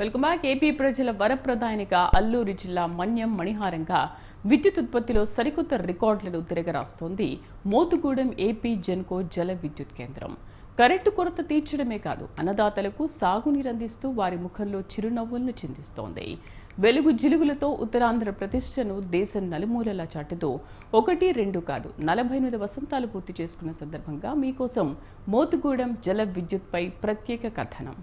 Welcome back. AP ప్రజల వరప్రదాయనిగా అల్లూరి జిల్లా మన్యం మణిహారంగా విద్యుత్ ఉత్పత్తిలో సరికొత్త రికార్డులను తిరగరాస్తోంది మోతుగూడెం ఏపీ జెన్కో జల విద్యుత్ కేంద్రం. కరెంటు కొరత తీర్చడమే కాదు అన్నదాతలకు సాగునీరు అందిస్తూ వారి ముఖంలో చిరునవ్వులను చిందిస్తోంది. వెలుగు జిలుగులతో ఉత్తరాంధ్ర ప్రతిష్టను దేశం నలుమూలలా చాటుతూ ఒకటి రెండు కాదు నలభై ఎనిమిది వసంతాలు పూర్తి చేసుకున్న సందర్భంగా మీకోసం మోతుగూడెం జల విద్యుత్పై ప్రత్యేక కథనం.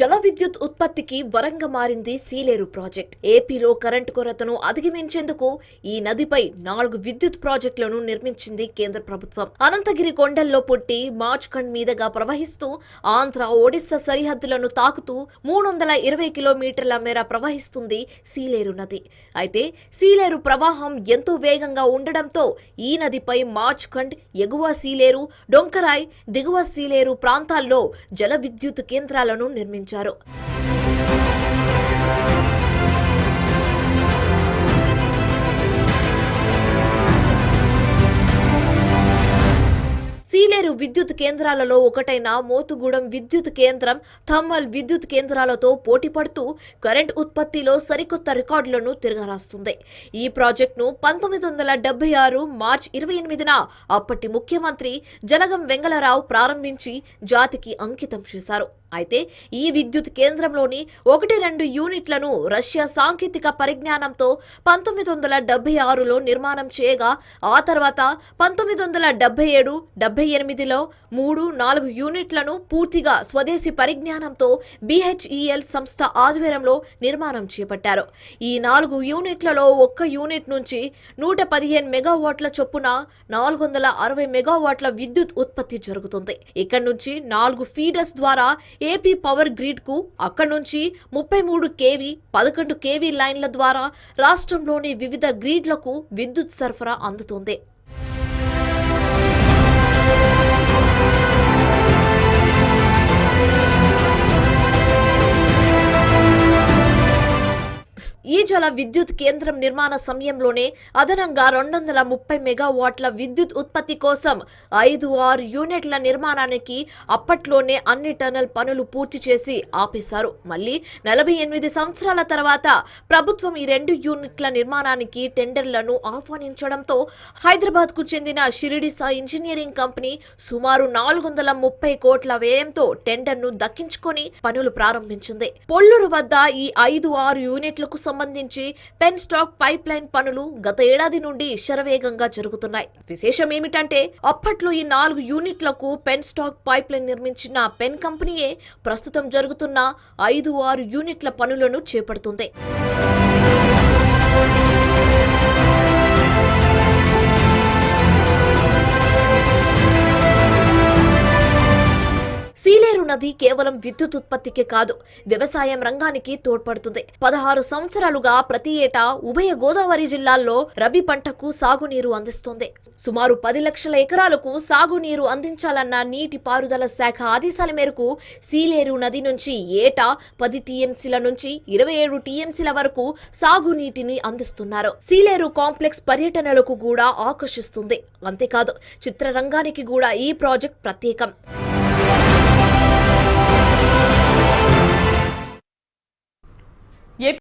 జల విద్యుత్ ఉత్పత్తికి వరంగా మారింది సీలేరు ప్రాజెక్ట్. ఏపీలో కరెంటు కొరతను అధిగమించేందుకు ఈ నదిపై నాలుగు విద్యుత్ ప్రాజెక్టులను నిర్మించింది కేంద్ర ప్రభుత్వం. అనంతగిరి కొండల్లో పుట్టి మార్చ్ఖండ్ మీదుగా ప్రవహిస్తూ ఆంధ్ర ఒడిస్సా సరిహద్దులను తాకుతూ మూడు వందల ఇరవై కిలోమీటర్ల మేర ప్రవహిస్తుంది సీలేరు నది. అయితే సీలేరు ప్రవాహం ఎంతో వేగంగా ఉండడంతో ఈ నదిపై మార్చ్ఖండ్ ఎగువ సీలేరు డొంకరాయ్ దిగువ సీలేరు ప్రాంతాల్లో జల విద్యుత్ కేంద్రాలను నిర్మించారు. సీలేరు విద్యుత్ కేంద్రాలలో ఒకటైన మోతుగూడెం విద్యుత్ కేంద్రం థర్మల్ విద్యుత్ కేంద్రాలతో పోటీ పడుతూ కరెంట్ ఉత్పత్తిలో సరికొత్త రికార్డులను తిరగరాస్తుంది. ఈ ప్రాజెక్టును పంతొమ్మిది వందల డెబ్బై ఆరు మార్చ్ ఇరవై ఎనిమిదిన అప్పటి ముఖ్యమంత్రి జలగం వెంగళరావు ప్రారంభించి జాతికి అంకితం చేశారు. అయితే ఈ విద్యుత్ కేంద్రంలోని ఒకటి రెండు యూనిట్లను రష్యా సాంకేతిక పరిజ్ఞానంతో పంతొమ్మిది వందల డెబ్బై ఆరులో నిర్మాణం చేయగా ఆ తర్వాత పంతొమ్మిది వందల డెబ్బై ఏడు డెబ్బై ఎనిమిదిలో మూడు నాలుగు యూనిట్లను పూర్తిగా స్వదేశీ పరిజ్ఞానంతో బిహెచ్ఈఎల్ సంస్థ ఆధ్వర్యంలో నిర్మాణం చేపట్టారు. ఈ నాలుగు యూనిట్లలో ఒక్క యూనిట్ నుంచి నూట పదిహేను మెగావాట్ల చొప్పున నాలుగు వందల అరవై మెగావాట్ల విద్యుత్ ఉత్పత్తి జరుగుతుంది. ఇక్కడ నుంచి నాలుగు ఫీడర్స్ ద్వారా ఏపీ పవర్ గ్రిడ్కు అక్కడి నుంచి ముప్పై మూడు కేవీ పదకొండు కేవీ లైన్ల ద్వారా రాష్ట్రంలోని వివిధ గ్రిడ్లకు విద్యుత్ సరఫరా అందుతుంది. ఈ జల విద్యుత్ కేంద్రం నిర్మాణ సమయంలోనే అదనంగా రెండు వందల ముప్పై మెగావాట్ల విద్యుత్ ఉత్పత్తి కోసం ఐదు ఆరు యూనిట్ల నిర్మాణానికి అప్పట్లోనే అన్ని టనల్ పనులు పూర్తి చేసి ఆపేశారు. మళ్ళీ నలభై ఎనిమిది సంవత్సరాల తర్వాత ప్రభుత్వం ఈ రెండు యూనిట్ల నిర్మాణానికి టెండర్లను ఆహ్వానించడంతో హైదరాబాద్కు చెందిన షిరిడి సా ఇంజనీరింగ్ కంపెనీ సుమారు నాలుగు వందల ముప్పై కోట్ల వ్యయంతో టెండర్ను దక్కించుకొని పనులు ప్రారంభించింది. పొల్లూరు వద్ద ఈ ఐదు ఆరు యూనిట్లకు సంబంధించి పెన్ స్టాక్ పైప్ లైన్ పనులు గత ఏడాది నుండి శరవేగంగా జరుగుతున్నాయి. విశేషం ఏమిటంటే అప్పట్లో ఈ నాలుగు యూనిట్లకు పెన్ స్టాక్ పైప్ లైన్ నిర్మించిన పెన్ కంపెనీయే ప్రస్తుతం జరుగుతున్న ఐదు ఆరు యూనిట్ల పనులను చేపడుతుంది. కావేరు నది కేవలం విద్యుత్ ఉత్పత్తికే కాదు వ్యవసాయం రంగానికి తోడ్పడుతుంది. పదహారు సంవత్సరాలుగా ప్రతి ఏటా ఉభయ గోదావరి జిల్లాల్లో రబీ పంటకు సాగునీరు అందిస్తుంది. సుమారు పది లక్షల ఎకరాలకు సాగునీరు అందించాలన్న నీటి పారుదల శాఖ ఆదేశాల మేరకు సీలేరు నది నుంచి ఏటా పది టీఎంసీల నుంచి ఇరవై ఏడు టీఎంసీల వరకు సాగునీటిని అందిస్తున్నారు. సీలేరు కాంప్లెక్స్ పర్యటనలకు కూడా ఆకర్షిస్తుంది. అంతేకాదు చిత్రరంగానికి కూడా ఈ ప్రాజెక్ట్ ప్రత్యేకం. Yep.